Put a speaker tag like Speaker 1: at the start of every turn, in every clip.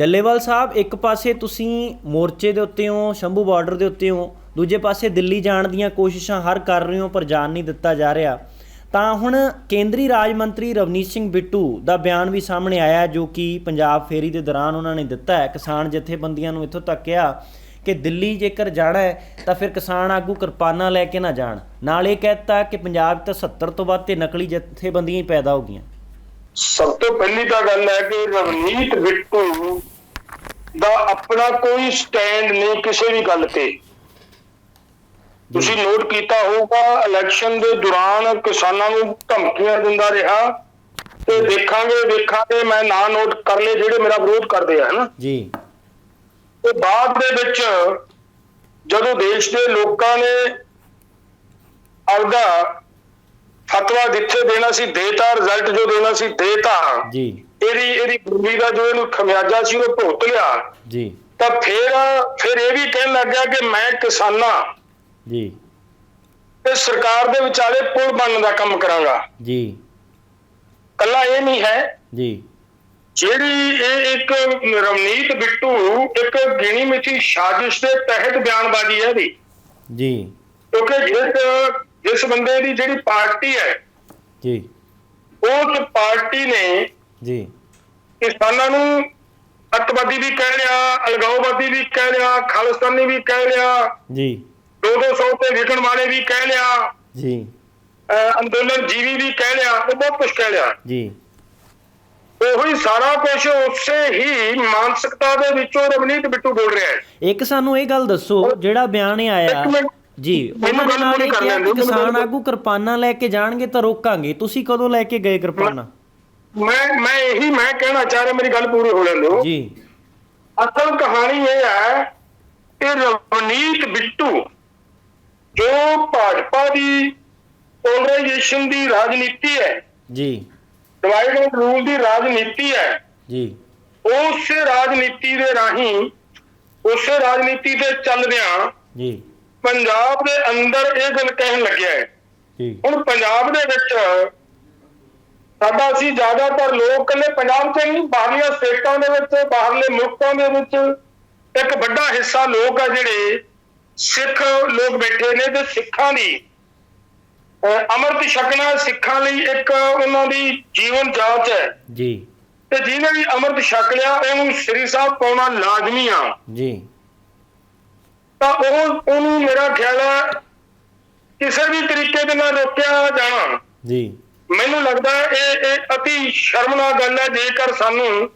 Speaker 1: ਡੱਲੇਵਾਲ ਸਾਹਿਬ, ਇੱਕ ਪਾਸੇ ਤੁਸੀਂ ਮੋਰਚੇ ਦੇ ਉੱਤੇ ਹੋ, ਸ਼ੰਭੂ ਬਾਰਡਰ ਦੇ ਉੱਤੇ ਹੋ, ਦੂਜੇ ਪਾਸੇ ਦਿੱਲੀ ਜਾਣ ਦੀਆਂ ਕੋਸ਼ਿਸ਼ਾਂ ਹਰ ਕਰ ਰਹੇ ਹੋ ਪਰ ਜਾਣ ਨਹੀਂ ਦਿੱਤਾ ਜਾ ਰਿਹਾ। ਤਾਂ ਹੁਣ ਕੇਂਦਰੀ ਰਾਜ ਮੰਤਰੀ ਰਵਨੀਤ ਸਿੰਘ ਬਿੱਟੂ ਦਾ ਬਿਆਨ ਵੀ ਸਾਹਮਣੇ ਆਇਆ ਜੋ ਕਿ ਪੰਜਾਬ ਫੇਰੀ ਦੇ ਦੌਰਾਨ ਉਹਨਾਂ ਨੇ ਦਿੱਤਾ ਹੈ। ਕਿਸਾਨ ਜਥੇਬੰਦੀਆਂ ਨੂੰ ਇੱਥੋਂ ਤੱਕ ਕਿਹਾ ਕਿ ਦਿੱਲੀ ਜੇਕਰ ਜਾਣਾ ਹੈ, ਤਾਂ ਫਿਰ ਕਿਸਾਨ ਆਗੂ ਕਿਰਪਾਨਾਂ ਲੈ ਕੇ ਨਾ ਜਾਣ। ਨਾਲ ਇਹ ਕਹਿਤਾ ਕਿ ਪੰਜਾਬ ਤਾਂ 70 ਤੋਂ ਵੱਧ ਤੇ ਨਕਲੀ ਜਥੇਬੰਦੀਆਂ ਹੀ ਪੈਦਾ ਹੋ ਗਈਆਂ।
Speaker 2: ਸਭ ਤੋਂ ਪਹਿਲੀ ਤਾਂ ਗੱਲ ਹੈ ਕਿ ਰਵਨੀਤ ਬਿੱਟੂ ਦਾ ਆਪਣਾ ਕੋਈ ਸਟੈਂਡ ਨਹੀਂ ਕਿਸੇ ਵੀ ਗੱਲ ਤੇ। ਤੁਸੀਂ ਨੋਟ ਕੀਤਾ ਹੋਊਗਾ ਇਲੈਕਸ਼ਨ ਦੇ ਦੌਰਾਨ ਕਿਸਾਨਾਂ ਨੂੰ ਧਮਕੀਆਂ ਦਿੰਦਾ ਰਿਹਾ ਤੇ ਦੇਖਾਂਗੇ ਦੇਖਾਂਗੇ ਮੈਂ ਨਾਂ ਨੋਟ ਕਰ ਲਏ ਜਿਹੜੇ ਮੇਰਾ ਵਿਰੋਧ ਕਰਦੇ ਆ ਹਨਾ?
Speaker 1: ਜੀ।
Speaker 2: ਤੇ ਬਾਅਦ ਦੇ ਵਿੱਚ ਜਦੋਂ ਦੇਸ਼ ਦੇ ਲੋਕਾਂ ਨੇ ਆਪਦਾ ਫਤਵਾ ਜਿੱਥੇ ਦੇਣਾ ਸੀ ਦੇਤਾ ਰਿਜ਼ਲਟ ਜੋ ਦੇਣਾ ਸੀ ਦੇਤਾ
Speaker 1: ਜੀ।
Speaker 2: ਇਹਦੀ ਇਹਦੀ ਗੁਰਬੀ ਦਾ ਜੋ ਇਹਨੂੰ ਖਮਿਆਜਾ ਸੀ ਉਹ ਭੁਗਤ ਲਿਆ
Speaker 1: ਜੀ।
Speaker 2: ਤਾਂ ਫਿਰ ਫਿਰ ਇਹ ਵੀ ਕਹਿਣ ਲੱਗ ਗਿਆ ਕਿ ਮੈਂ ਕਿਸਾਨਾਂ
Speaker 1: ਜੀ।
Speaker 2: ਤੇ ਸਰਕਾਰ ਦੇ ਵਿਚਾਲੇ ਪੁਲ ਬਣਨ ਦਾ ਕੰਮ ਕਰਾਂਗਾ।
Speaker 1: ਜੀ।
Speaker 2: ਕੱਲਾ ਇਹ ਨਹੀਂ ਹੈ।
Speaker 1: ਜੀ।
Speaker 2: ਜਿਹੜੀ ਇਹ ਇੱਕ ਰਵਨੀਤ ਬਿੱਟੂ ਇੱਕ ਗਿਣੀ ਮਿੱਠੀ ਸਾਜ਼ਿਸ਼ ਦੇ ਤਹਿਤ ਬਿਆਨਬਾਜ਼ੀ ਹੈ ਇਹਦੀ।
Speaker 1: ਜੀ।
Speaker 2: ਕਿਉਂਕਿ ਜਿਸ ਜਿਸ ਬੰਦੇ ਦੀ ਜਿਹੜੀ ਪਾਰਟੀ ਹੈ
Speaker 1: ਜੀ।
Speaker 2: ਉਸ ਪਾਰਟੀ ਨੇ
Speaker 1: ਜੀ।
Speaker 2: ਕਿਸਾਨਾਂ ਨੂੰ ਅੱਤਵਾਦੀ ਵੀ ਕਹਿ ਲਿਆ ਅਲਗਾਓਵਾਦੀ ਵੀ ਕਹਿ ਲਿਆ ਖਾਲਿਸਤਾਨੀ ਵੀ ਕਹਿ ਲਿਆ
Speaker 1: ਜੀ।
Speaker 2: 2-200 ਤੇ ਵਿਕਣ ਵਾਲੇ ਵੀ ਕਹਿ ਲਿਆ
Speaker 1: ਜੀ।
Speaker 2: ਅੰਦੋਲਨ ਜੀਵੀ ਵੀ ਕਹਿ ਲਿਆ ਉਹ ਬਹੁਤ ਕੁਝ ਕਹਿ ਲਿਆ।
Speaker 1: ਜੀ।
Speaker 2: ਉਹੀ ਸਾਰਾ ਕੁਝ ਉਸੇ ਹੀ ਮਾਨਸਿਕਤਾ ਦੇ ਵਿੱਚੋਂ ਰਵਨੀਤ ਬਿੱਟੂ ਬੋਲ ਰਿਹਾ ਹੈ।
Speaker 1: ਇੱਕ ਸਾਨੂੰ ਇਹ ਗੱਲ ਦੱਸੋ ਜਿਹੜਾ ਬਿਆਨ ਆਇਆ।
Speaker 2: ਇੱਕ ਮਿੰਟ।
Speaker 1: ਜੀ। ਉਹਨਾਂ
Speaker 2: ਗੱਲ
Speaker 1: ਨਾਲ ਇਹ
Speaker 2: ਕਰ
Speaker 1: ਕਿਹਾ ਕਿ ਕਿਸਾਨ ਆਗੂ ਕਿਰਪਾਨਾਂ ਲੈ ਕੇ ਜਾਣਗੇ ਤਾਂ ਰੋਕਾਂਗੇ। ਤੁਸੀਂ ਕਦੋਂ ਲੈ ਕੇ ਗਏ ਕਿਰਪਾਨਾਂ?
Speaker 2: ਮੈਂ ਮੈਂ ਇਹੀ ਮੈਂ ਕਹਿਣਾ ਚਾਹ ਰਿਹਾ ਮੇਰੀ ਗੱਲ ਪੂਰੀ ਹੋ ਲੈਣ ਦਿਓ।
Speaker 1: ਜੀ।
Speaker 2: ਅਸਲ ਕਹਾਣੀ ਇਹ ਹੈ ਕਿ ਰਵਨੀਤ ਬਿੱਟੂ ਜੋ ਭਾਜਪਾ ਦੀ ਪੋਲਰਾਈਜੇਸ਼ਨ ਦੀ ਰਾਜਨੀਤੀ ਹੈ
Speaker 1: ਜੀ।
Speaker 2: ਡਿਵਾਈਡ ਐਂਡ ਰੂਲ ਦੀ ਰਾਜਨੀਤੀ ਹੈ
Speaker 1: ਜੀ।
Speaker 2: ਉਸ ਰਾਜਨੀਤੀ ਦੇ ਰਾਹੀਂ ਉਸੇ ਰਾਜਨੀਤੀ ਤੇ ਚੱਲਦਿਆਂ
Speaker 1: ਜੀ।
Speaker 2: ਪੰਜਾਬ ਦੇ ਅੰਦਰ ਇਹ ਗੱਲ ਕਹਿਣ ਲੱਗਿਆ ਹੈ। ਹੁਣ ਪੰਜਾਬ ਦੇ ਵਿੱਚ ਸਾਡਾ ਅਸੀਂ ਜ਼ਿਆਦਾਤਰ ਲੋਕ ਕੱਲੇ ਪੰਜਾਬ 'ਚ ਨਹੀਂ ਬਾਹਰਲੀਆਂ ਸਟੇਟਾਂ ਦੇ ਵਿੱਚ ਬਾਹਰਲੇ ਮੁਲਕਾਂ ਦੇ ਵਿੱਚ ਇੱਕ ਵੱਡਾ ਹਿੱਸਾ ਲੋਕ ਆ ਜਿਹੜੇ ਸਿੱਖ ਲੋਕ ਬੈਠੇ ਨੇ ਤੇ ਸਿੱਖਾਂ ਦੀ ਅੰਮ੍ਰਿਤ ਛਕਣਾ ਸਿੱਖਾਂ ਲਈ ਇੱਕ ਉਹਨਾਂ ਦੀ ਜੀਵਨ ਜਾਂਚ ਹੈ।
Speaker 1: ਜੀ।
Speaker 2: ਤੇ ਜਿਹਨੇ ਵੀ ਅੰਮ੍ਰਿਤ ਛਕ ਲਿਆ ਉਹਨੂੰ ਸ੍ਰੀ ਸਾਹਿਬ ਪਾਉਣਾ ਲਾਜ਼ਮੀ ਆ।
Speaker 1: ਜੀ।
Speaker 2: ਤਾਂ ਉਹ ਉਹਨੂੰ ਮੇਰਾ ਖਿਆਲ ਹੈ ਕਿਸੇ ਵੀ ਤਰੀਕੇ ਦੇ ਨਾਲ ਰੋਕਿਆ ਜਾਣਾ।
Speaker 1: ਜੀ।
Speaker 2: ਮੈਨੂੰ ਲੱਗਦਾ ਇਹ ਇਹ ਅਤੀ ਸ਼ਰਮਨਾਕ ਗੱਲ ਹੈ ਜੇਕਰ ਸਾਨੂੰ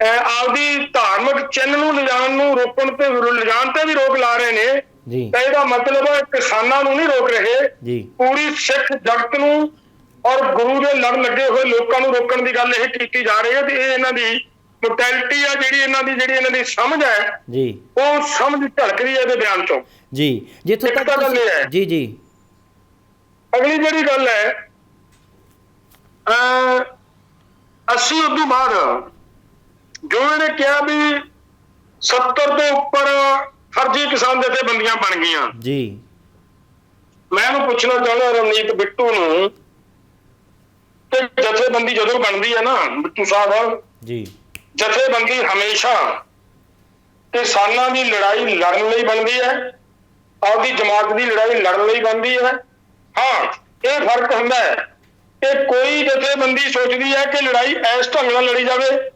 Speaker 2: ਆਪਦੀ ਧਾਰਮਿਕ ਚਿੰਨ੍ਹ ਨੂੰ ਲਿਜਾਣ ਨੂੰ ਰੋਕਣ ਤੇ ਲਿਜਾਣ ਤੇ ਵੀ ਰੋਕ ਲਾ ਰਹੇ ਨੇ
Speaker 1: ਜੀ।
Speaker 2: ਤਾਂ ਇਹਦਾ ਮਤਲਬ ਹੈ ਕਿਸਾਨਾਂ ਨੂੰ ਨਹੀਂ ਰੋਕ ਰਹੇ।
Speaker 1: ਜੀ।
Speaker 2: ਪੂਰੀ ਸਿੱਖ ਜਗਤ ਨੂੰ ਔਰ ਗੁਰੂ ਦੇ ਲੜ ਲੱਗੇ ਹੋਏ ਲੋਕਾਂ ਨੂੰ ਰੋਕਣ ਦੀ ਗੱਲ ਇਹ ਕੀਤੀ ਜਾ ਰਹੀ ਹੈ ਤੇ ਇਹ ਇਹਨਾਂ ਦੀ ਮੋਟੈਲਿਟੀ ਆ ਜਿਹੜੀ ਇਹਨਾਂ ਦੀ ਜਿਹੜੀ ਇਹਨਾਂ ਦੀ ਸਮਝ ਹੈ
Speaker 1: ਜੀ।
Speaker 2: ਉਹ ਸਮਝ ਝਲਕਦੀ ਹੈ ਇਹਦੇ ਬਿਆਨ ਚੋਂ।
Speaker 1: ਜੀ ਜਿੱਥੋਂ ਤੱਕ
Speaker 2: ਤਾਂ।
Speaker 1: ਜੀ ਜੀ।
Speaker 2: ਅਗਲੀ ਜਿਹੜੀ ਗੱਲ ਹੈ ਅ ਅਸੀਂ ਉਦੋਂ ਬਾਅਦ ਜੋ ਇਹਨੇ ਕਿਹਾ ਵੀ 70 ਤੋਂ ਉੱਪਰ ਫਰਜ਼ੀ ਕਿਸਾਨ ਜਥੇਬੰਦੀਆਂ ਬਣ ਗਈਆਂ।
Speaker 1: ਜੀ।
Speaker 2: ਮੈਂ ਉਹਨੂੰ ਪੁੱਛਣਾ ਚਾਹੁੰਦਾ ਰਵਨੀਤ ਬਿੱਟੂ ਨੂੰ ਕਿ ਜਥੇਬੰਦੀ ਜਦੋਂ ਬਣਦੀ ਹੈ ਨਾ ਬਿੱਟੂ ਸਾਹਿਬ।
Speaker 1: ਜੀ।
Speaker 2: ਜਥੇਬੰਦੀ ਹਮੇਸ਼ਾ ਕਿਸਾਨਾਂ ਦੀ ਲੜਾਈ ਲੜਨ ਲਈ ਬਣਦੀ ਹੈ ਆਪਦੀ ਜਮਾਤ ਦੀ ਲੜਾਈ ਲੜਨ ਲਈ ਬਣਦੀ ਹੈ। ਹਾਂ ਇਹ ਫ਼ਰਕ ਹੁੰਦਾ ਹੈ ਕਿ ਕੋਈ ਜਥੇਬੰਦੀ ਸੋਚਦੀ ਹੈ ਕਿ ਲੜਾਈ ਇਸ ਢੰਗ ਨਾਲ ਲੜੀ ਜਾਵੇ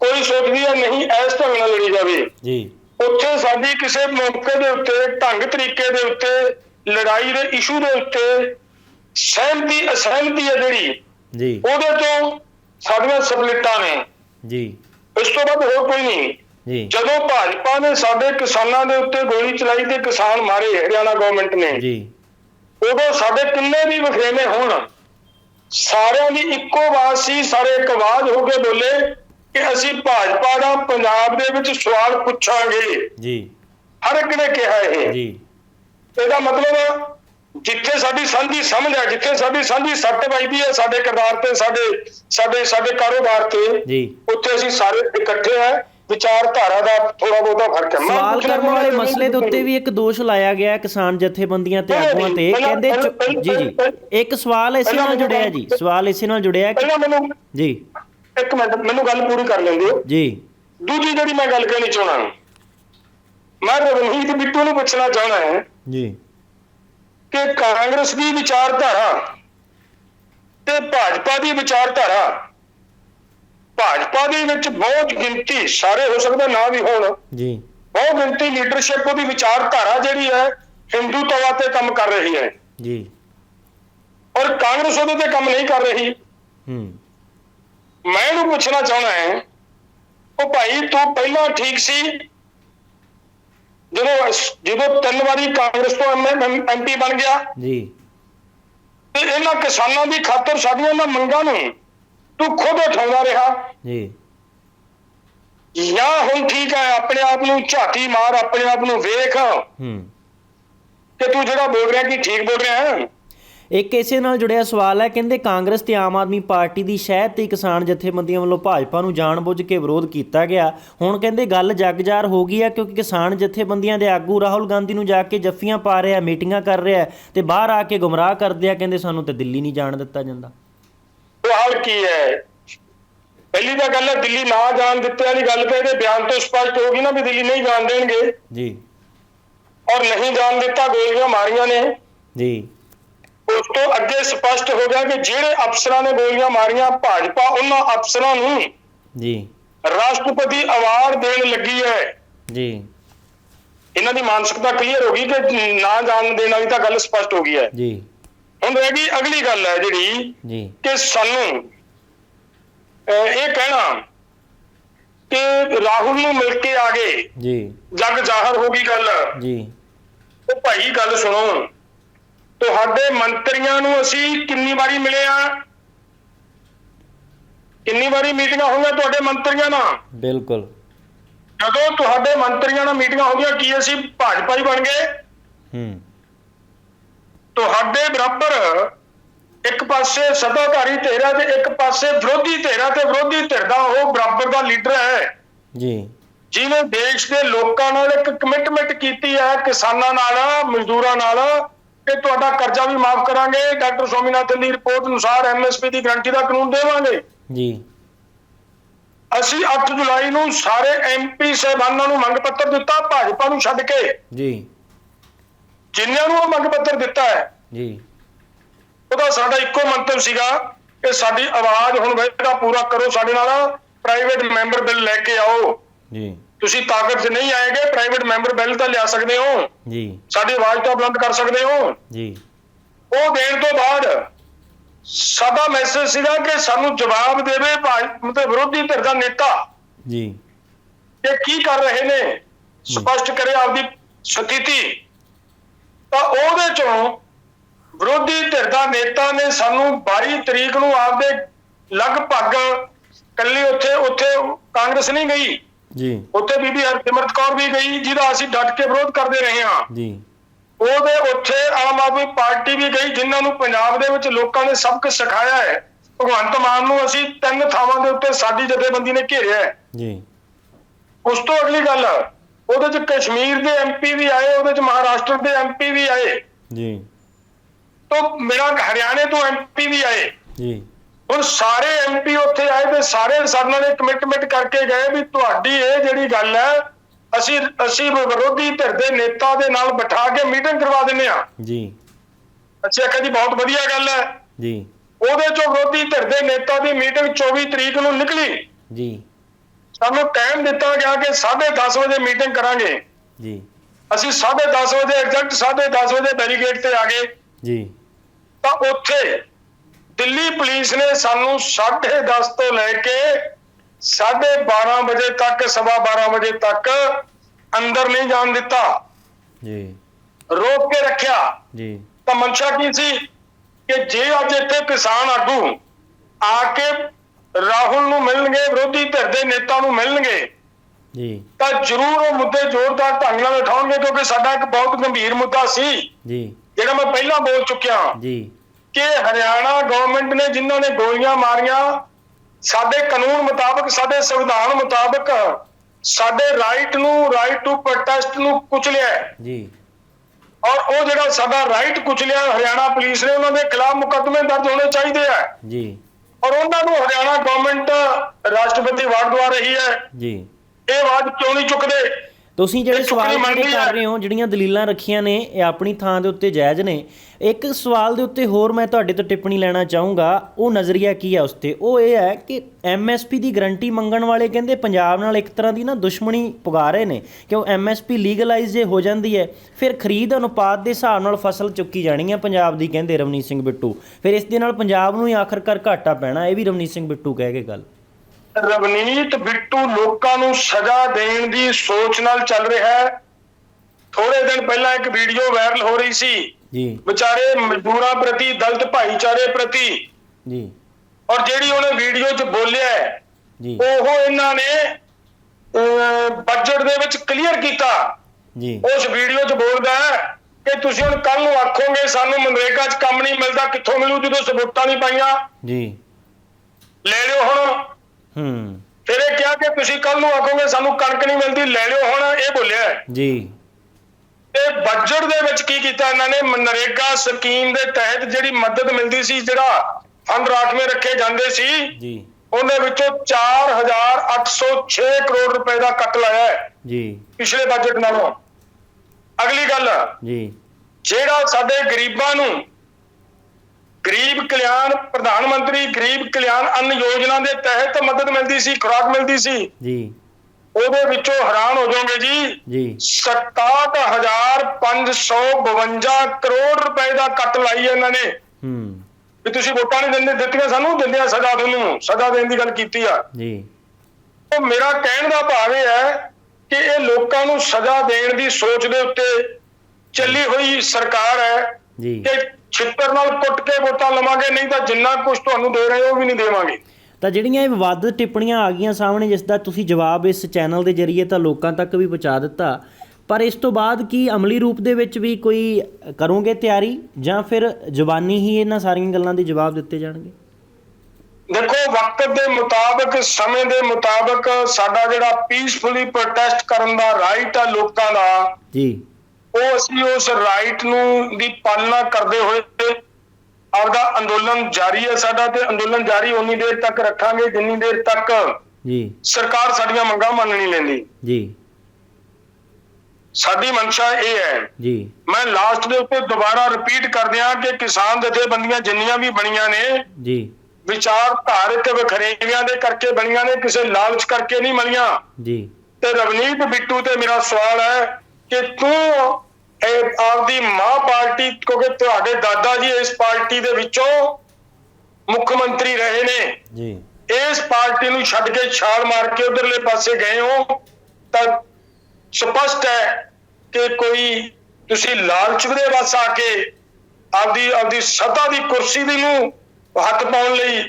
Speaker 2: ਕੋਈ ਸੋਚਦੀ ਹੈ ਨਹੀਂ ਇਸ ਢੰਗ ਨਾਲ ਲੜੀ ਜਾਵੇ।
Speaker 1: ਜੀ।
Speaker 2: ਉੱਥੇ ਸਾਡੀ ਕਿਸੇ ਮੌਕੇ ਦੇ ਉੱਤੇ ਢੰਗ ਤਰੀਕੇ ਦੇ ਉੱਤੇ ਲੜਾਈ ਦੇ ਇਸ਼ੂ ਦੇ ਉੱਤੇ ਸਹਿਮਤੀ ਅਸਹਿਮਤੀ ਹੈ ਜਿਹੜੀ।
Speaker 1: ਜੀ।
Speaker 2: ਉਹਦੇ ਤੋਂ ਸਾਡੀਆਂ ਸਪਲਿਟਾਂ ਨੇ।
Speaker 1: ਜੀ।
Speaker 2: ਇਸ ਤੋਂ ਬਾਅਦ ਹੋਰ ਕੋਈ ਨਹੀਂ।
Speaker 1: ਜੀ।
Speaker 2: ਜਦੋਂ ਭਾਜਪਾ ਨੇ ਸਾਡੇ ਕਿਸਾਨਾਂ ਦੇ ਉੱਤੇ ਗੋਲੀ ਚਲਾਈ ਤੇ ਕਿਸਾਨ ਮਾਰੇ ਹਰਿਆਣਾ ਗਵਰਨਮੈਂਟ ਨੇ।
Speaker 1: ਜੀ।
Speaker 2: ਉਦੋਂ ਸਾਡੇ ਕਿੰਨੇ ਵੀ ਵਖਰੇਵੇਂ ਹੋਣ ਸਾਰਿਆਂ ਦੀ ਇੱਕੋ ਆਵਾਜ਼ ਸੀ ਸਾਰੇ ਇੱਕ ਆਵਾਜ਼ ਹੋ ਕੇ ਬੋਲੇ ਕਿ ਅਸੀਂ ਭਾਜਪਾ ਦਾ ਪੰਜਾਬ ਦੇ ਵਿੱਚ ਸਵਾਲ ਪੁੱਛਾਂਗੇ।
Speaker 1: ਜੀ।
Speaker 2: ਹਰ ਇੱਕ ਨੇ ਕਿਹਾ ਇਹ।
Speaker 1: ਜੀ।
Speaker 2: ਇਹਦਾ ਮਤਲਬ ਜਿੱਥੇ ਸਾਡੀ ਸਾਂਝੀ ਸਮਝ ਹੈ ਜਿੱਥੇ ਸਾਡੀ ਸਾਂਝੀ ਸੱਟ ਵੱਜਦੀ ਹੈ ਸਾਡੇ ਕਿਰਦਾਰ ਤੇ ਸਾਡੇ ਸਾਡੇ ਸਾਡੇ ਕਾਰੋਬਾਰ ਤੇ
Speaker 1: ਜੀ।
Speaker 2: ਉੱਥੇ ਅਸੀਂ ਸਾਰੇ ਇਕੱਠੇ ਆ ਵਿਚਾਰਧਾਰਾ ਦਾ ਥੋੜਾ ਬਹੁਤਾ ਫ਼ਰਕ ਹੈ। ਮੈਂ
Speaker 1: ਸਵਾਲ ਕਰਨ ਵਾਲੇ ਮਸਲੇ ਦੇ ਉੱਤੇ ਵੀ ਇੱਕ ਦੋਸ਼ ਲਾਇਆ ਗਿਆ ਕਿਸਾਨ ਜਥੇਬੰਦੀਆਂ ਤੇ ਆਗੂਆਂ ਤੇ। ਕਹਿੰਦੇ ਜੀ ਜੀ। ਇੱਕ ਸਵਾਲ ਇਸੇ ਨਾਲ ਜੁੜਿਆ ਜੀ। ਸਵਾਲ ਇਸੇ ਨਾਲ ਜੁੜਿਆ ਕਿ ਜੀ।
Speaker 2: ਇੱਕ ਮਿੰਟ ਮੈਨੂੰ ਗੱਲ ਪੂਰੀ ਕਰ ਲੈਂਦੇ ਹੋ।
Speaker 1: ਜੀ।
Speaker 2: ਦੂਜੀ ਜਿਹੜੀ ਮੈਂ ਗੱਲ ਕਹਿਣੀ ਚਾਹਣਾ ਮੈਂ ਰਵਨੀਤ ਬਿੱਟੂ ਨੂੰ ਪੁੱਛਣਾ ਚਾਹਣਾ ਹੈ।
Speaker 1: ਜੀ।
Speaker 2: ਕਿ ਕਾਂਗਰਸ ਦੀ ਵਿਚਾਰਧਾਰਾ ਤੇ ਭਾਜਪਾ ਦੀ ਵਿਚਾਰਧਾਰਾ ਭਾਜਪਾ ਦੇ ਵਿੱਚ ਬਹੁਤ ਗਿਣਤੀ ਸਾਰੇ ਹੋ ਸਕਦਾ ਨਾ ਵੀ ਹੋਣ।
Speaker 1: ਜੀ।
Speaker 2: ਬਹੁਤ ਗਿਣਤੀ ਲੀਡਰਸ਼ਿਪ ਉਹਦੀ ਵਿਚਾਰਧਾਰਾ ਜਿਹੜੀ ਹੈ ਹਿੰਦੂਤਵਾ ਤੇ ਕੰਮ ਕਰ ਰਹੀ ਹੈ।
Speaker 1: ਜੀ।
Speaker 2: ਔਰ ਕਾਂਗਰਸ ਉਹਦੇ ਤੇ ਕੰਮ ਨਹੀਂ ਕਰ ਰਹੀ।
Speaker 1: ਹੂੰ।
Speaker 2: ਮੈਂ ਇਹਨੂੰ ਪੁੱਛਣਾ ਚਾਹਣਾ ਹੈ ਉਹ ਭਾਈ ਤੂੰ ਪਹਿਲਾਂ ਠੀਕ ਸੀ? ਜਦੋਂ ਜਦੋਂ ਤਿੰਨ ਵਾਰੀ ਕਾਂਗਰਸ ਤੋਂ ਐਮਪੀ ਬਣ ਗਿਆ।
Speaker 1: ਜੀ।
Speaker 2: ਤੇ ਇਹਨਾਂ ਕਿਸਾਨਾਂ ਦੀ ਖਾਤਰ ਸਾਡੀਆਂ ਇਹਨਾਂ ਮੰਗਾਂ ਨੂੰ ਤੂੰ ਖੁਦ ਉਠਾਉਂਦਾ ਰਿਹਾ।
Speaker 1: ਜੀ।
Speaker 2: ਜਾਂ ਹੁਣ ਠੀਕ ਹੈ ਆਪਣੇ ਆਪ ਨੂੰ ਝਾਤੀ ਮਾਰ ਆਪਣੇ ਆਪ ਨੂੰ ਵੇਖ।
Speaker 1: ਹੂੰ।
Speaker 2: ਕਿ ਤੂੰ ਜਿਹੜਾ ਬੋਲ ਰਿਹਾ ਕੀ ਠੀਕ ਬੋਲ ਰਿਹਾ। ਹੈ
Speaker 1: ਇੱਕ ਇਸੇ ਨਾਲ ਜੁੜਿਆ ਸਵਾਲ ਹੈ ਕਹਿੰਦੇ ਕਾਂਗਰਸ ਤੇ ਆਮ ਆਦਮੀ ਪਾਰਟੀ ਦੀ ਸ਼ਹਿਦ ਤੇ ਕਿਸਾਨ ਜਥੇਬੰਦੀਆਂ ਵੱਲੋਂ ਭਾਜਪਾ ਨੂੰ ਜਾਣਬੁੱਝ ਕੇ ਵਿਰੋਧ ਕੀਤਾ ਗਿਆ। ਹੁਣ ਕਹਿੰਦੇ ਗੱਲ ਜਗਜਾਰ ਹੋ ਗਈ ਹੈ ਕਿਉਂਕਿ ਕਿਸਾਨ ਜਥੇਬੰਦੀਆਂ ਦੇ ਆਗੂ ਰਾਹੁਲ ਗਾਂਧੀ ਨੂੰ ਜਾ ਕੇ ਜੱਫੀਆਂ ਪਾ ਰਿਹਾ ਮੀਟਿੰਗਾਂ ਕਰ ਰਿਹਾ ਤੇ ਬਾਹਰ ਆ ਕੇ ਗੁੰਮਰਾਹ ਕਰਦੇ ਆ ਕਹਿੰਦੇ ਸਾਨੂੰ ਤੇ ਦਿੱਲੀ ਨਹੀਂ ਜਾਣ ਦਿੱਤਾ ਜਾਂਦਾ।
Speaker 2: ਹਾਲ ਕੀ ਹੈ? ਪਹਿਲੀ ਤਾਂ ਗੱਲ ਹੈ ਦਿੱਲੀ ਨਾ ਜਾਣ ਦਿੱਤੇ ਵਾਲੀ ਗੱਲ ਤੇ ਇਹਦੇ ਬਿਆਨ ਤੋਂ ਸਪਸ਼ਟ ਹੋ ਗਈ ਨਾ ਵੀ ਦਿੱਲੀ ਨਹੀਂ ਜਾਣ ਦੇਣਗੇ।
Speaker 1: ਜੀ।
Speaker 2: ਔਰ ਨਹੀਂ ਜਾਣ ਦਿੱਤਾ ਗੋਲੀਆਂ ਮਾਰੀਆਂ ਨੇ।
Speaker 1: ਜੀ।
Speaker 2: ਉਸ ਤੋਂ ਅੱਗੇ ਸਪਸ਼ਟ ਹੋ ਗਿਆ ਕਿ ਜਿਹੜੇ ਅਫਸਰਾਂ ਨੇ ਗੋਲੀਆਂ ਮਾਰੀਆਂ ਭਾਜਪਾ ਉਹਨਾਂ ਅਫਸਰਾਂ ਨੂੰ
Speaker 1: ਜੀ।
Speaker 2: ਰਾਸ਼ਟਰਪਤੀ ਅਵਾਰਡ ਦੇਣ ਲੱਗੀ ਹੈ।
Speaker 1: ਜੀ।
Speaker 2: ਇਹਨਾਂ ਦੀ ਮਾਨਸਿਕਤਾ ਕਲੀਅਰ ਹੋ ਗਈ ਕਿ ਨਾ ਜਾਣ ਦੇਣ ਵਾਲੀ ਤਾਂ ਗੱਲ ਸਪਸ਼ਟ ਹੋ ਗਈ ਹੈ।
Speaker 1: ਜੀ।
Speaker 2: ਹੁਣ ਰਹਿ ਗਈ ਅਗਲੀ ਗੱਲ ਹੈ ਜਿਹੜੀ
Speaker 1: ਜੀ।
Speaker 2: ਕਿ ਸਾਨੂੰ ਇਹ ਕਹਿਣਾ ਕਿ ਰਾਹੁਲ ਨੂੰ ਮਿਲ ਕੇ ਆ ਗਏ।
Speaker 1: ਜੀ।
Speaker 2: ਜੱਗ ਜ਼ਾਹਰ ਹੋ ਗਈ ਗੱਲ।
Speaker 1: ਜੀ।
Speaker 2: ਉਹ ਭਾਈ ਗੱਲ ਸੁਣੋ। ਤੁਹਾਡੇ ਮੰਤਰੀਆਂ ਨੂੰ ਅਸੀਂ ਕਿੰਨੀ ਵਾਰੀ ਮਿਲੇ ਆ ਕਿੰਨੀ ਵਾਰੀ ਮੀਟਿੰਗਾਂ ਹੋਈਆਂ ਤੁਹਾਡੇ ਮੰਤਰੀਆਂ ਨਾਲ?
Speaker 1: ਬਿਲਕੁਲ।
Speaker 2: ਜਦੋਂ ਤੁਹਾਡੇ ਮੰਤਰੀਆਂ ਨਾਲ ਮੀਟਿੰਗਾਂ ਹੋ ਗਈਆਂ ਕੀ ਅਸੀਂ ਭਾਜਪਾ ਹੀ ਬਣ ਗਏ?
Speaker 1: ਹੂੰ।
Speaker 2: ਤੁਹਾਡੇ ਬਰਾਬਰ ਇੱਕ ਪਾਸੇ ਸੱਤਾਧਾਰੀ ਧਿਰ ਤੇ ਇੱਕ ਪਾਸੇ ਵਿਰੋਧੀ ਧਿਰ ਤੇ ਵਿਰੋਧੀ ਧਿਰ ਦਾ ਉਹ ਬਰਾਬਰ ਦਾ ਲੀਡਰ ਹੈ।
Speaker 1: ਜੀ।
Speaker 2: ਜਿਹਨੇ ਦੇਸ਼ ਦੇ ਲੋਕਾਂ ਨਾਲ ਇੱਕ ਕਮਿਟਮੈਂਟ ਕੀਤੀ ਹੈ ਕਿਸਾਨਾਂ ਨਾਲ ਮਜ਼ਦੂਰਾਂ ਨਾਲ ਕਿ ਤੁਹਾਡਾ ਕਰਜ਼ਾ ਵੀ ਮਾਫ ਕਰਾਂਗੇ। ਡਾਕਟਰ ਸੋਮੀਨਾਥਨ ਦੀ ਰਿਪੋਰਟ ਅਨੁਸਾਰ ਐਮਐਸਪੀ ਦੀ ਗਰੰਟੀ ਦਾ ਕਾਨੂੰਨ ਦੇਵਾਂਗੇ।
Speaker 1: ਜੀ।
Speaker 2: ਅਸੀਂ 8 ਜੁਲਾਈ ਨੂੰ ਸਾਰੇ ਐਮਪੀ ਸਹਿਬਾਨਾਂ ਨੂੰ ਮੰਗ ਪੱਤਰ ਦਿੱਤਾ ਭਾਜਪਾ ਨੂੰ ਛੱਡ ਕੇ।
Speaker 1: ਜੀ।
Speaker 2: ਜਿਨ੍ਹਾਂ ਨੂੰ ਉਹ ਮੰਗ ਪੱਤਰ ਦਿੱਤਾ ਹੈ।
Speaker 1: ਜੀ।
Speaker 2: ਉਹਦਾ ਸਾਡਾ ਇੱਕੋ ਮੰਤਵ ਸੀਗਾ ਕਿ ਸਾਡੀ ਆਵਾਜ਼ ਹੁਣ ਵੈਦਾ ਪੂਰਾ ਕਰੋ ਸਾਡੇ ਨਾਲ। ਪ੍ਰਾਈਵੇਟ ਮੈਂਬਰ ਬਿੱਲ ਲੈ ਕੇ ਆਓ।
Speaker 1: ਜੀ।
Speaker 2: ਤੁਸੀਂ ਤਾਕਤ 'ਚ ਨਹੀਂ ਆਏਗੇ ਪ੍ਰਾਈਵੇਟ ਮੈਂਬਰ ਬਿੱਲ ਤਾਂ ਲਿਆ ਸਕਦੇ ਹੋ।
Speaker 1: ਜੀ।
Speaker 2: ਸਾਡੀ ਆਵਾਜ਼ ਤਾਂ ਬੁਲੰਦ ਕਰ ਸਕਦੇ ਹੋ।
Speaker 1: ਜੀ।
Speaker 2: ਉਹ ਦੇਣ ਤੋਂ ਬਾਅਦ ਸਾਡਾ ਮੈਸੇਜ ਸੀਗਾ ਕਿ ਸਾਨੂੰ ਜਵਾਬ ਦੇਵੇ ਮਤਲਬ ਵਿਰੋਧੀ ਧਿਰ ਦਾ ਨੇਤਾ।
Speaker 1: ਜੀ।
Speaker 2: ਕਿ ਕੀ ਕਰ ਰਹੇ ਨੇ? ਸਪਸ਼ਟ ਕਰੇ ਆਪਦੀ ਸਥਿਤੀ। ਤਾਂ ਉਹਦੇ ਚੋਂ ਵਿਰੋਧੀ ਧਿਰ ਦਾ ਨੇਤਾ ਨੇ ਸਾਨੂੰ 22 ਤਰੀਕ ਨੂੰ ਆਪਦੇ ਲਗਭਗ ਕੱਲੀ ਉੱਥੇ ਉੱਥੇ ਕਾਂਗਰਸ ਨਹੀਂ ਗਈ।
Speaker 1: ਜੀ।
Speaker 2: ਉੱਥੇ ਬੀਬੀ ਹਰਸਿਮਰਤ ਕੌਰ ਵੀ ਗਈ ਜਿਹਦਾ ਅਸੀਂ ਡਟ ਕੇ ਵਿਰੋਧ ਕਰਦੇ ਰਹੇ ਹਾਂ।
Speaker 1: ਜੀ।
Speaker 2: ਉਹਦੇ ਉੱਥੇ ਆਮ ਆਦਮੀ ਪਾਰਟੀ ਵੀ ਗਈ ਜਿਨ੍ਹਾਂ ਨੂੰ ਪੰਜਾਬ ਦੇ ਵਿੱਚ ਲੋਕਾਂ ਨੇ ਸਬਕ ਸਿਖਾਇਆ ਹੈ। ਭਗਵੰਤ ਮਾਨ ਨੂੰ ਅਸੀਂ ਤਿੰਨ ਥਾਵਾਂ ਦੇ ਉੱਤੇ ਸਾਡੀ ਜਥੇਬੰਦੀ ਨੇ ਘੇਰਿਆ ਹੈ।
Speaker 1: ਜੀ।
Speaker 2: ਉਸ ਤੋਂ ਅਗਲੀ ਗੱਲ ਉਹਦੇ ਚ ਕਸ਼ਮੀਰ ਦੇ ਐਮਪੀ ਵੀ ਆਏ ਉਹਦੇ ਚ ਮਹਾਰਾਸ਼ਟਰ ਦੇ ਐਮਪੀ ਵੀ ਆਏ।
Speaker 1: ਜੀ।
Speaker 2: ਤੋਂ ਮੇਰਾ ਹਰਿਆਣੇ ਤੋਂ ਐਮਪੀ ਵੀ ਆਏ।
Speaker 1: ਜੀ।
Speaker 2: ਹੁਣ ਸਾਰੇ ਐਮਪੀ ਉੱਥੇ ਆਏ ਤੇ ਸਾਰੇ ਨਾਲ ਇਹ ਕਮਿਟਮੈਂਟ ਕਰਕੇ ਗਏ ਵੀ ਤੁਹਾਡੀ ਇਹ ਜਿਹੜੀ ਗੱਲ ਹੈ ਅਸੀਂ ਅਸੀਂ ਵਿਰੋਧੀ ਧਿਰ ਦੇ ਨੇਤਾ ਦੇ ਨਾਲ ਬਿਠਾ ਕੇ ਮੀਟਿੰਗ ਕਰਵਾ ਦਿੰਦੇ ਆ
Speaker 1: ਜੀ।
Speaker 2: ਅੱਛਾ ਕਹਿੰਦੀ ਬਹੁਤ ਵਧੀਆ ਗੱਲ ਹੈ।
Speaker 1: ਜੀ।
Speaker 2: ਉਹਦੇ ਚੋਂ ਵਿਰੋਧੀ ਧਿਰ ਦੇ ਨੇਤਾ ਦੀ ਮੀਟਿੰਗ 24 ਤਰੀਕ ਨੂੰ ਨਿਕਲੀ।
Speaker 1: ਜੀ।
Speaker 2: ਸਾਨੂੰ ਟਾਈਮ ਦਿੱਤਾ ਗਿਆ ਕਿ 10:30 ਵਜੇ ਮੀਟਿੰਗ ਕਰਾਂਗੇ।
Speaker 1: ਜੀ।
Speaker 2: ਅਸੀਂ 10:30 ਵਜੇ ਐਗਜ਼ੈਕਟ 10:30 ਵਜੇ ਬੈਰੀਗੇਡ ਤੇ ਆ ਗਏ।
Speaker 1: ਜੀ।
Speaker 2: ਤਾਂ ਉੱਥੇ ਦਿੱਲੀ ਪੁਲਿਸ ਨੇ ਸਾਨੂੰ 10:30 ਤੋਂ ਲੈ ਕੇ 12:30 ਵਜੇ ਤੱਕ ਸਵਾ 12 ਵਜੇ ਤੱਕ ਅੰਦਰ ਨਹੀਂ ਜਾਣ ਦਿੱਤਾ।
Speaker 1: ਜੀ।
Speaker 2: ਰੋਕ ਕੇ ਰੱਖਿਆ।
Speaker 1: ਜੀ।
Speaker 2: ਤਾਂ ਮਨਸ਼ਾ ਕੀ ਸੀ ਕਿ ਜੇ ਅੱਜ ਇੱਥੇ ਕਿਸਾਨ ਆਗੂ ਆ ਕੇ ਰਾਹੁਲ ਨੂੰ ਮਿਲਣਗੇ ਵਿਰੋਧੀ ਧਿਰ ਦੇ ਨੇਤਾ ਨੂੰ ਮਿਲਣਗੇ
Speaker 1: ਜੀ।
Speaker 2: ਤਾਂ ਜ਼ਰੂਰ ਉਹ ਮੁੱਦੇ ਜ਼ੋਰਦਾਰ ਢੰਗ ਨਾਲ ਉਠਾਉਣਗੇ ਕਿਉਂਕਿ ਸਾਡਾ ਇੱਕ ਬਹੁਤ ਗੰਭੀਰ ਮੁੱਦਾ ਸੀ।
Speaker 1: ਜੀ।
Speaker 2: ਜਿਹੜਾ ਮੈਂ ਪਹਿਲਾਂ ਬੋਲ ਚੁੱਕਿਆ।
Speaker 1: ਜੀ।
Speaker 2: ਕਿ ਹਰਿਆਣਾ ਗਵਰਨਮੈਂਟ ਨੇ ਜਿਨ੍ਹਾਂ ਨੇ ਗੋਲੀਆਂ ਮਾਰੀਆਂ ਸਾਡੇ ਕਾਨੂੰਨ ਮੁਤਾਬਕ ਸਾਡੇ ਸੰਵਿਧਾਨ ਮੁਤਾਬਕ ਸਾਡੇ ਰਾਈਟ ਨੂੰ ਰਾਈਟ ਟੂ ਪ੍ਰੋਟੈਸਟ ਨੂੰ ਕੁਚਲਿਆ।
Speaker 1: ਜੀ।
Speaker 2: ਔਰ ਉਹ ਜਿਹੜਾ ਸਾਡਾ ਰਾਈਟ ਕੁਚਲਿਆ ਹਰਿਆਣਾ ਪੁਲਿਸ ਨੇ ਉਹਨਾਂ ਦੇ ਖਿਲਾਫ ਮੁਕੱਦਮੇ ਦਰਜ ਹੋਣੇ ਚਾਹੀਦੇ ਆ
Speaker 1: ਜੀ।
Speaker 2: ਔਰ ਉਹਨਾਂ ਨੂੰ ਹਰਿਆਣਾ ਗਵਰਨਮੈਂਟ ਰਾਸ਼ਟਰਪਤੀ ਅਵਾਰਡ ਦਵਾ ਰਹੀ ਹੈ।
Speaker 1: ਜੀ।
Speaker 2: ਆਵਾਜ਼ ਕਿਉਂ ਨਹੀਂ ਚੁੱਕਦੇ?
Speaker 1: ਤੁਸੀਂ ਜਿਹੜੇ ਸਵਾਲ ਜਿਹੜੇ ਕਰ। ਰਹੇ ਹੋ ਜਿਹੜੀਆਂ ਦਲੀਲਾਂ ਰੱਖੀਆਂ ਨੇ ਇਹ ਆਪਣੀ ਥਾਂ ਦੇ ਉੱਤੇ ਜਾਇਜ਼ ਨੇ। ਇੱਕ ਸਵਾਲ ਦੇ ਉੱਤੇ ਹੋਰ ਮੈਂ ਤੁਹਾਡੇ ਤੋਂ ਟਿੱਪਣੀ ਲੈਣਾ ਚਾਹੂੰਗਾ। ਉਹ ਨਜ਼ਰੀਆ ਕੀ ਹੈ ਉਸ ਤੇ ਉਹ ਇਹ ਹੈ ਕਿ ਐਮਐਸਪੀ ਦੀ ਗਰੰਟੀ ਮੰਗਣ ਵਾਲੇ ਕਹਿੰਦੇ ਪੰਜਾਬ ਨਾਲ ਇੱਕ ਤਰ੍ਹਾਂ ਦੀ ਨਾ ਦੁਸ਼ਮਣੀ ਪੁਗਾ ਰਹੇ ਨੇ। ਕਿ ਉਹ ਐਮਐਸਪੀ ਲੀਗਲਾਈਜ਼ ਜੇ ਹੋ ਜਾਂਦੀ ਹੈ ਫਿਰ ਖਰੀਦ ਅਨੁਪਾਤ ਦੇ ਹਿਸਾਬ ਨਾਲ ਫਸਲ ਚੁੱਕੀ ਜਾਣੀ ਹੈ ਪੰਜਾਬ ਦੀ ਕਹਿੰਦੇ ਰਵਨੀਤ ਸਿੰਘ ਬਿੱਟੂ। ਫਿਰ ਇਸ ਦੇ ਨਾਲ ਪੰਜਾਬ ਨੂੰ ਹੀ ਆਖਰਕਾਰ ਘਾਟਾ ਪੈਣਾ ਇਹ ਵੀ ਰਵਨੀਤ ਸਿੰਘ ਬਿੱਟੂ ਕਹਿ ਕੇ ਗੱਲ।
Speaker 2: ਰਵਨੀਤ ਬਿੱਟੂ ਲੋਕਾਂ ਨੂੰ ਸਜ਼ਾ ਦੇਣ ਦੀ ਸੋਚ ਨਾਲ ਚੱਲ ਰਿਹਾ ਹੈ। ਥੋੜੇ ਦਿਨ ਪਹਿਲਾਂ ਇੱਕ ਵੀਡੀਓ ਵਾਇਰਲ ਹੋ ਰਹੀ ਸੀ।
Speaker 1: ਜੀ।
Speaker 2: ਵਿਚਾਰੇ ਮਜ਼ਦੂਰਾਂ ਪ੍ਰਤੀ ਦਲਿਤ ਭਾਈਚਾਰੇ ਪ੍ਰਤੀ।
Speaker 1: ਜੀ।
Speaker 2: ਔਰ ਜਿਹੜੀ ਉਹਨੇ ਵੀਡੀਓ 'ਚ ਬੋਲਿਆ ਹੈ,
Speaker 1: ਜੀ।
Speaker 2: ਉਹ ਇਹਨਾਂ ਨੇ ਬਜਟ ਦੇ ਵਿੱਚ ਕਲੀਅਰ ਕੀਤਾ।
Speaker 1: ਜੀ।
Speaker 2: ਉਸ ਵੀਡੀਓ 'ਚ ਬੋਲਦਾ ਹੈ ਕਿ ਤੁਸੀਂ ਹੁਣ ਕੱਲ ਨੂੰ ਆਖੋਗੇ ਸਾਨੂੰ ਮਨਰੇਗਾ 'ਚ ਕੰਮ ਨਹੀਂ ਮਿਲਦਾ ਕਿੱਥੋਂ ਮਿਲੂ ਜਦੋਂ ਸਬੂਤਾਂ ਨਹੀਂ ਪਾਈਆਂ।
Speaker 1: ਜੀ।
Speaker 2: ਲੈ ਲਿਓ ਹੁਣ।
Speaker 1: ਹੂੰ।
Speaker 2: ਫਿਰ ਇਹ ਕਿਹਾ ਕਿ ਤੁਸੀਂ ਕੱਲ ਨੂੰ ਆਖੋਗੇ ਸਾਨੂੰ ਕਣਕ ਨਹੀਂ ਮਿਲਦੀ ਲੈ ਲਿਓ ਹੁਣ ਇਹ ਬੋਲਿਆ।
Speaker 1: ਜੀ।
Speaker 2: ਤੇ ਬਜਟ ਦੇ ਵਿੱਚ ਕੀ ਕੀਤਾ ਇਹਨਾਂ ਨੇ? ਮਨਰੇਗਾ ਸਕੀਮ ਦੇ ਤਹਿਤ ਜਿਹੜੀ ਮਦਦ ਮਿਲਦੀ ਸੀ ਜਿਹੜਾ ਫੰਡ ਰਾਖਵੇਂ ਰੱਖੇ ਜਾਂਦੇ ਸੀ
Speaker 1: ਜੀ।
Speaker 2: ਉਹਦੇ ਵਿੱਚੋਂ 4806 ਕਰੋੜ ਰੁਪਏ ਦਾ ਕੱਟ ਲਾਇਆ ਹੈ।
Speaker 1: ਜੀ।
Speaker 2: ਪਿਛਲੇ ਬਜਟ ਨਾਲੋਂ। ਅਗਲੀ ਗੱਲ।
Speaker 1: ਜੀ।
Speaker 2: ਜਿਹੜਾ ਸਾਡੇ ਗਰੀਬਾਂ ਨੂੰ ਗਰੀਬ ਕਲਿਆਣ ਪ੍ਰਧਾਨ ਮੰਤਰੀ ਗਰੀਬ ਕਲਿਆਣ ਅੰਨ ਯੋਜਨਾ ਦੇ ਤਹਿਤ ਮਦਦ ਮਿਲਦੀ ਸੀ ਖੁਰਾਕ ਮਿਲਦੀ ਸੀ।
Speaker 1: ਜੀ।
Speaker 2: ਉਹਦੇ ਵਿੱਚੋਂ ਹੈਰਾਨ ਹੋ ਜਾਓਗੇ ਜੀ।
Speaker 1: ਜੀ।
Speaker 2: 67552 ਕਰੋੜ ਰੁਪਏ ਦਾ ਕੱਟ ਲਾਈ ਇਹਨਾਂ ਨੇ।
Speaker 1: ਹੂੰ।
Speaker 2: ਵੀ ਤੁਸੀਂ ਵੋਟਾਂ ਨਹੀਂ ਦਿੰਦੇ ਦਿੱਤੀਆਂ ਸਾਨੂੰ ਦਿੰਦਿਆਂ ਸਜ਼ਾ ਤੁਹਾਨੂੰ ਸਜ਼ਾ ਦੇਣ ਦੀ ਗੱਲ ਕੀਤੀ ਆ।
Speaker 1: ਜੀ।
Speaker 2: ਉਹ ਮੇਰਾ ਕਹਿਣ ਦਾ ਭਾਵ ਇਹ ਹੈ ਕਿ ਇਹ ਲੋਕਾਂ ਨੂੰ ਸਜ਼ਾ ਦੇਣ ਦੀ ਸੋਚ ਦੇ ਉੱਤੇ ਚੱਲੀ ਹੋਈ ਸਰਕਾਰ ਹੈ
Speaker 1: ਜੀ।
Speaker 2: ਕਿ ਛਿੱਤਰ ਨਾਲ ਕੁੱਟ ਕੇ ਵੋਟਾਂ ਲਵਾਂਗੇ ਨਹੀਂ ਤਾਂ ਜਿੰਨਾ ਕੁਝ ਤੁਹਾਨੂੰ ਦੇ ਰਹੇ ਹੋ ਵੀ ਨਹੀਂ ਦੇਵਾਂਗੇ।
Speaker 1: ਤਾਂ ਜਿਹੜੀਆਂ ਇਹ ਵਿਵਾਦਤ ਟਿੱਪਣੀਆਂ ਆ ਗਈਆਂ ਸਾਹਮਣੇ ਜਿਸ ਦਾ ਤੁਸੀਂ ਜਵਾਬ ਇਸ ਚੈਨਲ ਦੇ ਜ਼ਰੀਏ ਤਾਂ ਲੋਕਾਂ ਤੱਕ ਵੀ ਪਹੁੰਚਾ ਦਿੱਤਾ। ਪਰ ਇਸ ਤੋਂ ਬਾਅਦ ਕੀ ਅਮਲੀ ਰੂਪ ਦੇ ਵਿੱਚ ਵੀ ਕੋਈ ਕਰੋਗੇ ਤਿਆਰੀ ਜਾਂ ਫਿਰ ਜ਼ੁਬਾਨੀ ਹੀ ਇਹਨਾਂ ਸਾਰੀਆਂ ਗੱਲਾਂ ਦੇ ਜਵਾਬ ਦਿੱਤੇ ਜਾਣਗੇ?
Speaker 2: ਦੇਖੋ ਵਕਤ ਦੇ ਮੁਤਾਬਕ ਸਮੇਂ ਦੇ ਮੁਤਾਬਕ ਸਾਡਾ ਜਿਹੜਾ ਪੀਸਫੁਲੀ ਪ੍ਰੋਟੈਸਟ ਕਰਨ ਦਾ ਰਾਈਟ ਆ ਲੋਕਾਂ ਦਾ
Speaker 1: ਜੀ।
Speaker 2: ਉਹ ਅਸੀਂ ਉਸ ਰਾਈਟ ਨੂੰ ਦੀ ਪਾਲਣਾ ਕਰਦੇ ਹੋਏ ਆਪਦਾ ਅੰਦੋਲਨ ਜਾਰੀ ਹੈ ਸਾਡਾ ਤੇ ਅੰਦੋਲਨ ਜਾਰੀ ਉਨੀ ਦੇਰ ਤੱਕ ਰੱਖਾਂਗੇ ਜਿੰਨੀ ਦੇਰ ਤੱਕ
Speaker 1: ਜੀ।
Speaker 2: ਸਰਕਾਰ ਸਾਡੀਆਂ ਮੰਗਾਂ ਮੰਨ ਨਹੀਂ ਲੈਂਦੀ।
Speaker 1: ਜੀ।
Speaker 2: ਸਾਡੀ ਮਨਸ਼ਾ ਇਹ ਹੈ।
Speaker 1: ਜੀ।
Speaker 2: ਮੈਂ ਲਾਸਟ ਦੇ ਉੱਤੇ ਦੁਬਾਰਾ ਰਿਪੀਟ ਕਰ ਦਿਆਂ ਕਿ ਕਿਸਾਨ ਜਥੇਬੰਦੀਆਂ ਜਿੰਨੀਆਂ ਵੀ ਬਣੀਆਂ ਨੇ
Speaker 1: ਜੀ।
Speaker 2: ਵਿਚਾਰ ਧਾਰਿਤ ਵਖਰੇਵਿਆਂ ਦੇ ਕਰਕੇ ਬਣੀਆਂ ਨੇ ਕਿਸੇ ਲਾਲਚ ਕਰਕੇ ਨਹੀਂ ਬਣੀਆਂ।
Speaker 1: ਜੀ।
Speaker 2: ਤੇ ਰਵਨੀਤ ਬਿੱਟੂ ਤੇ ਮੇਰਾ ਸਵਾਲ ਹੈ ਕਿ ਤੂੰ ਆਪਦੀ ਮਾਂ ਪਾਰਟੀ ਕਿਉਂਕਿ ਤੁਹਾਡੇ ਦਾਦਾ ਜੀ ਇਸ ਪਾਰਟੀ ਦੇ ਵਿੱਚੋਂ ਮੁੱਖ ਮੰਤਰੀ ਰਹੇ ਨੇ।
Speaker 1: ਜੀ।
Speaker 2: ਇਸ ਪਾਰਟੀ ਨੂੰ ਛੱਡ ਕੇ ਛਾਲ ਮਾਰ ਕੇ ਉਧਰਲੇ ਪਾਸੇ ਗਏ ਹੋ ਤਾਂ ਸਪਸ਼ਟ ਹੈ ਕਿ ਕੋਈ ਤੁਸੀਂ ਲਾਲਚ ਦੇ ਵੱਸ ਆ ਕੇ ਆਪਦੀ ਆਪਦੀ ਸੱਤਾ ਦੀ ਕੁਰਸੀ ਦੀ ਨੂੰ ਹੱਥ ਪਾਉਣ ਲਈ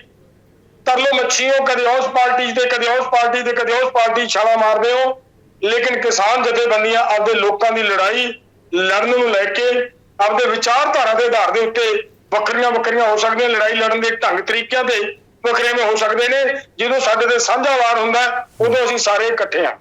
Speaker 2: ਤਰਲੋ ਮੱਛੀਓ ਕਦੇ ਉਸ ਪਾਰਟੀ ਤੇ ਕਦੇ ਉਸ ਪਾਰਟੀ ਤੇ ਕਦੇ ਉਸ ਪਾਰਟੀ ਛਾਲਾਂ ਮਾਰਦੇ ਹੋ। ਲੇਕਿਨ ਕਿਸਾਨ ਜਥੇਬੰਦੀਆਂ ਆਪਦੇ ਲੋਕਾਂ ਦੀ ਲੜਾਈ ਲੜਨ ਨੂੰ ਲੈ ਕੇ ਆਪਦੇ ਵਿਚਾਰਧਾਰਾ ਦੇ ਆਧਾਰ ਦੇ ਉੱਤੇ ਵੱਖਰੀਆਂ ਵੱਖਰੀਆਂ ਹੋ ਸਕਦੀਆਂ, ਲੜਾਈ ਲੜਨ ਦੇ ਢੰਗ ਤਰੀਕਿਆਂ ਤੇ ਵੱਖਰੇ ਹੋ ਸਕਦੇ ਨੇ। ਜਦੋਂ ਸਾਡੇ ਤੇ ਸਾਂਝਾ ਵਾਰ ਹੁੰਦਾ, ਉਦੋਂ ਅਸੀਂ ਸਾਰੇ ਇਕੱਠੇ ਹਾਂ।